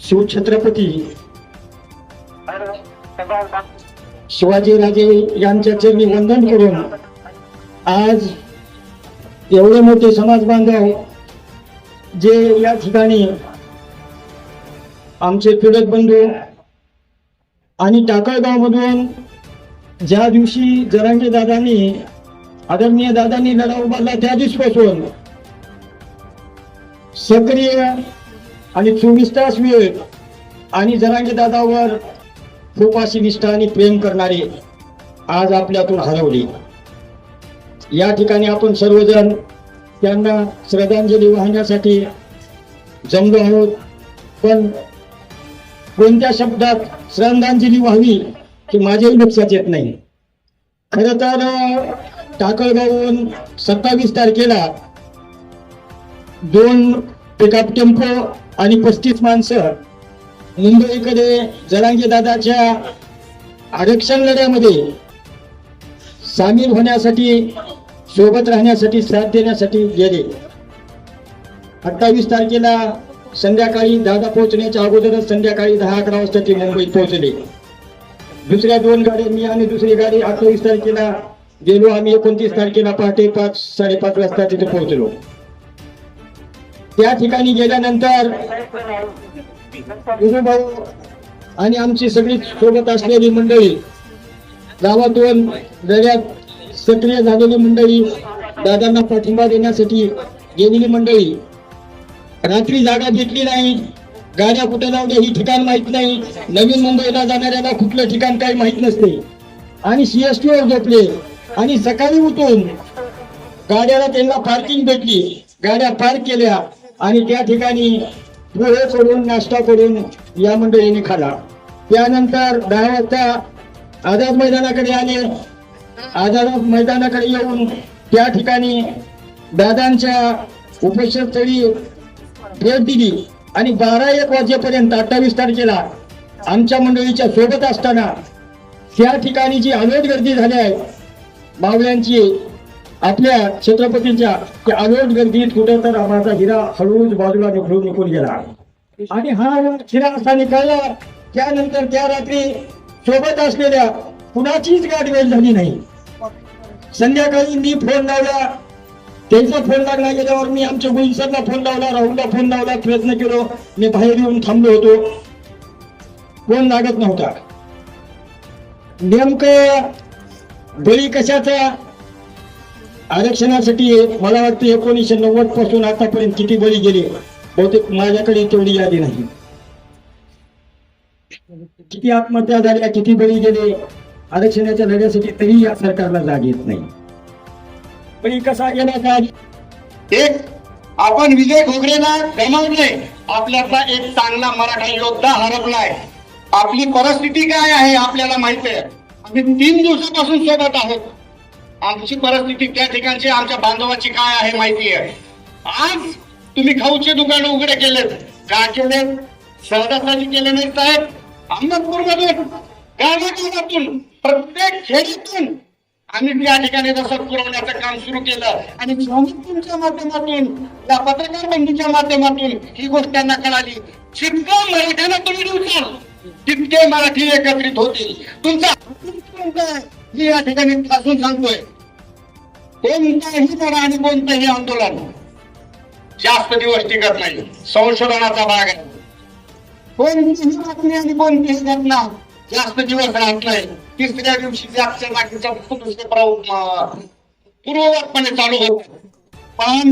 शिवछत्रपती शिवाजीराजे यांच्या चरणी वंदन करून आज एवढे मोठे समाज बांधव जे या ठिकाणी आमचे पीडक बंधू आणि टाकळगाव मधून ज्या दिवशी जरांगे दादांनी आदरणीय दादांनी लढा उभारला त्या दिवसपासून सक्रिय आणि चोवीस तास वेळ आणि जरांगी दादावर खूप अशी निष्ठा आणि प्रेम करणारे आज आपल्यातून हरवले. या ठिकाणी आपण सर्वजण त्यांना श्रद्धांजली वाहण्यासाठी जमलो आहोत. पण कोणत्या शब्दात श्रद्धांजली व्हावी हे माझ्याही लक्षात येत नाही. खर तर टाकळगावहून सत्तावीस तारखेला दोन पिकअप टेम्पो आणि पस्तीस माणसं. मुंबईकडे जरांगी दादाच्या आरक्षण लढ्यामध्ये सामील होण्यासाठी सोबत राहण्यासाठी साथ देण्यासाठी गेले. अठ्ठावीस तारखेला संध्याकाळी दादा पोहोचण्याच्या अगोदरच संध्याकाळी दहा अकरा वाजता ते मुंबईत पोहोचले. दुसऱ्या दोन गाड्या मी आणि दुसरी गाडी अठ्ठावीस तारखेला गेलो. आम्ही एकोणतीस तारखेला पहाटे पाच साडेपाच वाजता तिथे पोहोचलो. त्या ठिकाणी गेल्यानंतर भाऊ आणि आमची सगळी सोबत असलेली मंडळी गावातून दर्यात सक्रिय झालेली मंडळी दादांना पाठिंबा देण्यासाठी गेलेली मंडळी रात्री जागा घेतली नाही गाड्या कुठे दे ही ठिकाण माहीत नाही नवीन मुंबईला जाणाऱ्याला कुठलं ठिकाण काही माहीत नसते. आणि सीएसटी वर झोपले आणि सकाळी उठून गाड्याला त्यांना पार्किंग भेटली. गाड्या पार्क केल्या. आणि त्या ठिकाणी पोहे करून नाश्ता करून या मंडळीने खाला. त्यानंतर दहा वाजता आझाद मैदानाकडे आले. आझाद मैदानाकडे येऊन त्या ठिकाणी दादांच्या उपेक्षस्थळी भेट दिली. आणि बारा एक वाजेपर्यंत अठ्ठावीस तारखेला आमच्या मंडळीच्या सोबत असताना त्या ठिकाणी जी अवैध गर्दी झाली आहे मावळ्यांची आपल्या छत्रपतींच्या अलोट गर्दीत कुठे तर माझा हिरा हळूच बाजूला निघून निघून गेला. आणि हा हिरा असा निघाला त्यानंतर त्या रात्री सोबत असलेल्या कुणाचीच गाठ वेळ झाली नाही. संध्याकाळी मी फोन लावला त्यांचा फोन लागला गेल्यावर मी आमच्या गुईसरला फोन लावला राहुलला फोन लावला प्रयत्न केलो मी बाहेर येऊन थांबलो होतो. फोन लागत नव्हता. नेमकं बळी कशाचा आरक्षणासाठी मला वाटतं एकोणीसशे नव्वदपासून आतापर्यंत किती बळी गेले? बहुतेक माझ्याकडे तेवढी यादी नाही. किती आत्महत्या झाल्या किती बळी गेले? आरक्षणाच्या लढ्यासाठी तरी या सरकारला जाग येत नाही. पण कसा गेला एक आपण विजय घोगरेला गमावले. आपल्यातला एक चांगला मराठा योद्धा हरपलाय. आपली परिस्थिती काय आहे आपल्याला माहिती आहे. आम्ही तीन दिवसापासून सोबत आहोत. आमची परिस्थिती त्या ठिकाणची आमच्या बांधवाची काय आहे माहिती आहे? आज तुम्ही खाऊचे दुकान उघडे केलेत. का केले सहजासहजी केले नाही साहेब. अहमदपूरमधून गावागावातून प्रत्येक खेडीतून आम्ही त्या ठिकाणी रसद पुरवण्याचं काम सुरू केलं. आणि तुमच्या माध्यमातून या पत्रकार बंधूच्या माध्यमातून ही गोष्ट त्यांना कळाली. जितकं मराठ्यांना तुम्ही दिवसाल तितके मराठी एकत्रित होतील. तुमचा मी या ठिकाणी सांगतोय. सांगतोय कोणताही करा आणि कोणतंही आंदोलन जास्त दिवस टिकत नाही. संशोधनाचा भाग आहे. कोणतीही बातमी आणि कोणतीही घटना जास्त दिवस राहत नाही. तिसऱ्या दिवशी जागच्या जागेचा पूर्ववतपणे चालू होत. पण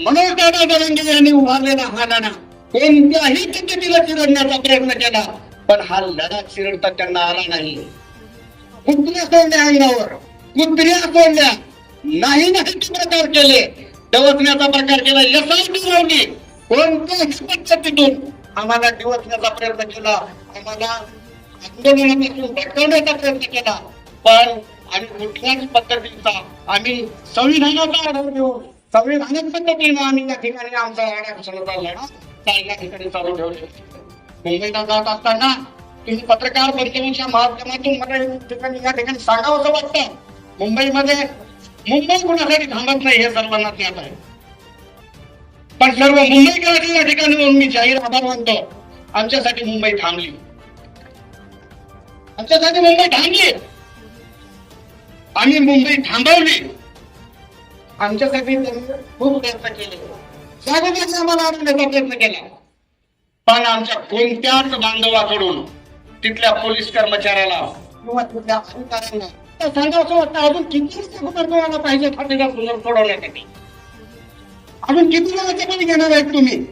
मनोज दादा दरंगे यांनी उभारलेला हा लढा कोणत्याही पद्धतीला चिरडण्याचा प्रयत्न केला पण हा लढा चिरडता त्यांना आला नाही. कुत्र्या सोडल्या अंगावर कुत्र्या सोडल्या नाही नाही प्रकार केले. डवसण्याचा प्रकार केला. यशाची लावली कोणत्याही पद्धतीतून आम्हाला डिवचण्याचा प्रयत्न केला. आम्हाला आंदोलनापासून भटकवण्याचा प्रयत्न केला. पण आम्ही कुठल्याच पद्धतीचा आम्ही संविधानाचा आढावा देऊ संविधानिक पद्धतीनं आम्ही या ठिकाणी आमचा आरक्षणाचा लढा त्या ठिकाणी चालू ठेवले. मुंबईला जात असताना तुम्ही पत्रकार परिषदेच्या माध्यमातून मला ठिकाणी या ठिकाणी सांगावं असं वाटतं. मुंबईमध्ये मुंबई कुणासाठी थांबत नाही हे सर्वांना ज्ञात आहे. पण सर्व मुंबईकरांच्या या ठिकाणी मी जाहीर आभार मानतो. आमच्यासाठी मुंबई थांबली. आमच्यासाठी मुंबई थांबली. आम्ही मुंबई थांबवली. आमच्यासाठी खूप प्रयत्न केले. जागोजागी आम्हाला आणण्याचा प्रयत्न केला. पण आमच्या कोणत्याच बांधवाकडून तिथल्या पोलीस कर्मचाऱ्याला किंवा तिथल्या अधिकाऱ्यांना सांगा असं वाटतं अजून किती अगोदर तुम्हाला पाहिजे ठाणेला सुंदर सोडवण्यासाठी? अजून किती जणांचे पण घेणार आहेत तुम्ही?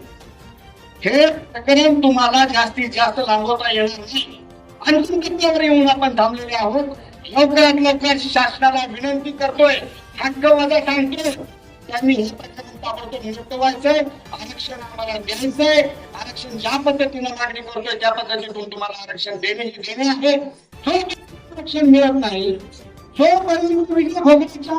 हे प्रकरण तुम्हाला जास्तीत जास्त लांबवता येणार नाही. आणखी कितीवर येऊन आपण थांबलेले आहोत? लवकरात लवकर शासनाला विनंती करतोय. हक्क हक्कवादा सांगतोय. त्यांनी हे प्रकरण ताबडतोब नियुक्त व्हायचंय. आरक्षण आम्हाला द्यायचंय. आरक्षण ज्या पद्धतीनं मागणी करतोय त्या पद्धतीतून तुम्हाला आरक्षण देणे देणे आहे. आरक्षण मिळत नाही. जोपर्यंत विजय भोगरेच्या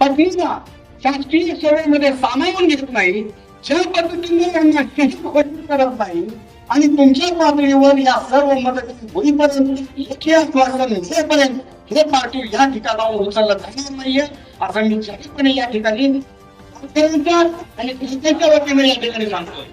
पत्नीला शासकीय सेवेमध्ये सामावून घेत नाही ज्या पद्धतीने त्यांना शहीद घोषित करत नाही आणि तुमच्या पातळीवर या सर्व मदती होईपर्यंत लेखी आश्वासन होईपर्यंत हे पार्टी या ठिकाणावर उचललं जाणार नाहीये. असं मी जाहीरपणे या ठिकाणी आणि जनतेच्या वतीने या ठिकाणी सांगतोय.